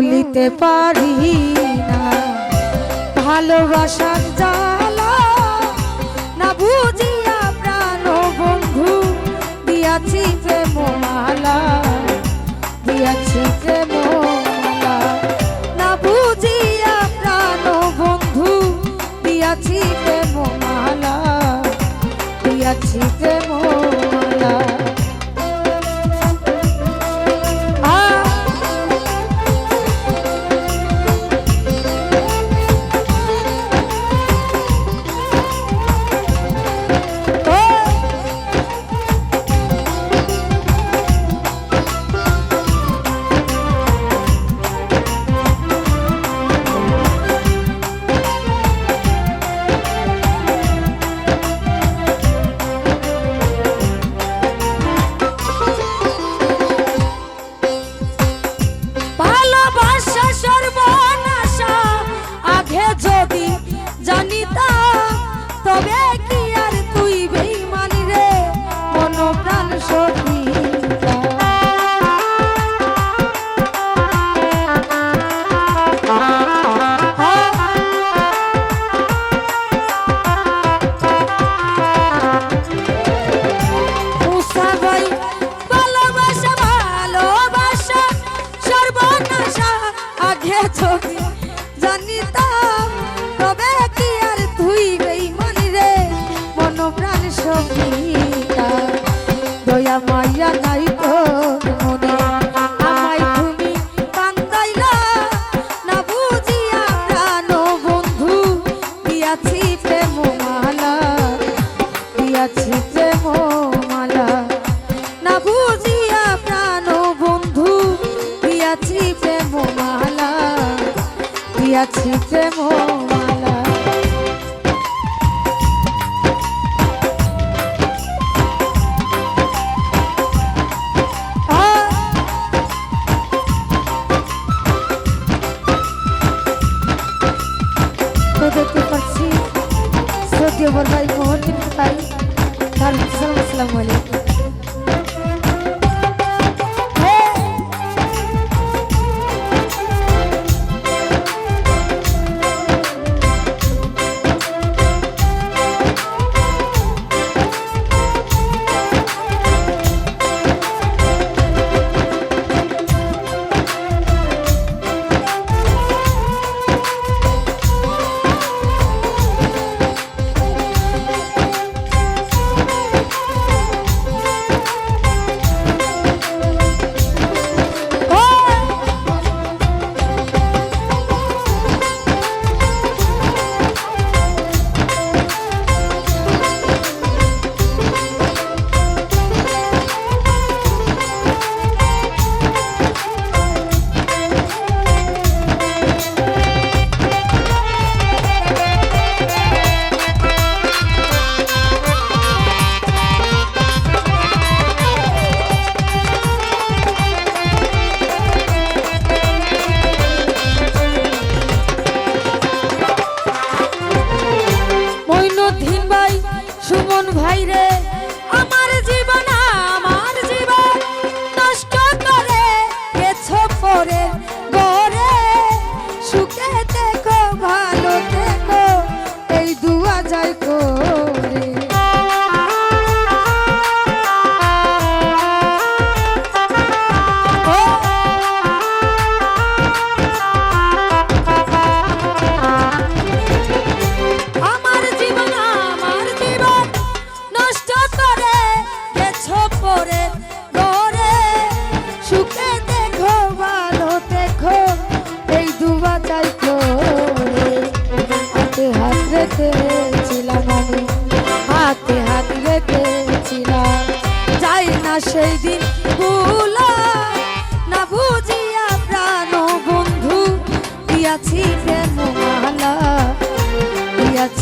ভুলিতে পারি না। ভালোবাসার জ্বালা না বুঝিয়া প্রাণ বন্ধু, দিয়াছি প্রেম মালা দিয়াছি প্রেম মালা না বুঝিয়া প্রাণ বন্ধু, দিয়াছি প্রেম মালা দিয়াছি প্রেম জানিতাম তবে কি আর তুই বেইমানি রে মন প্রাণ সঙ্গীতা দয়া মাইয়া দিয়াছি প্রেম মালা তো দেখতে পাচ্ছি। শ্রদ্ধেয় বড় ভাই মোহন ভাই তার আসসালামু আলাইকুম। দুয়া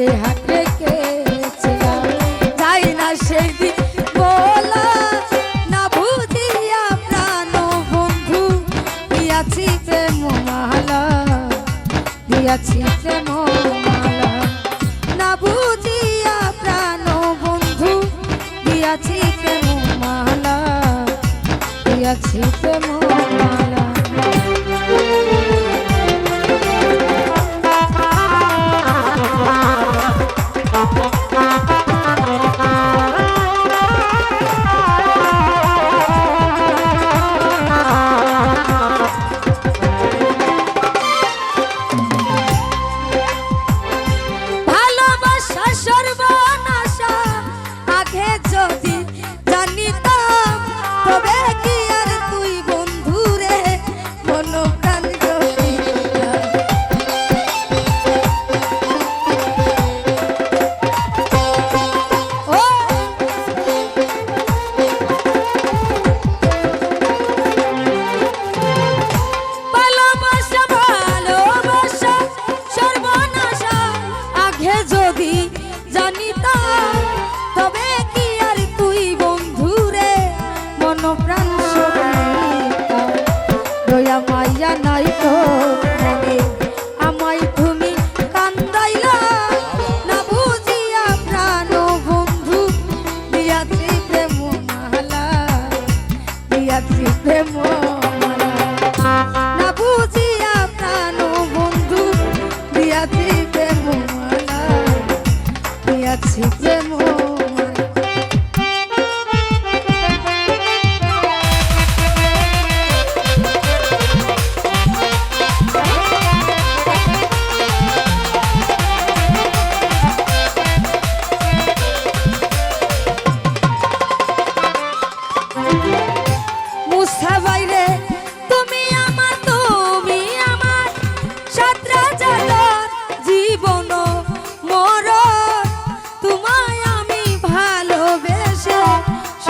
কাছে হাত রেখেছিলাম যাই না সেই দিন বলা না বুঝিয়া প্রাণ বন্ধু, দিয়াছি প্রেম মালা দিয়াছি প্রেম মালা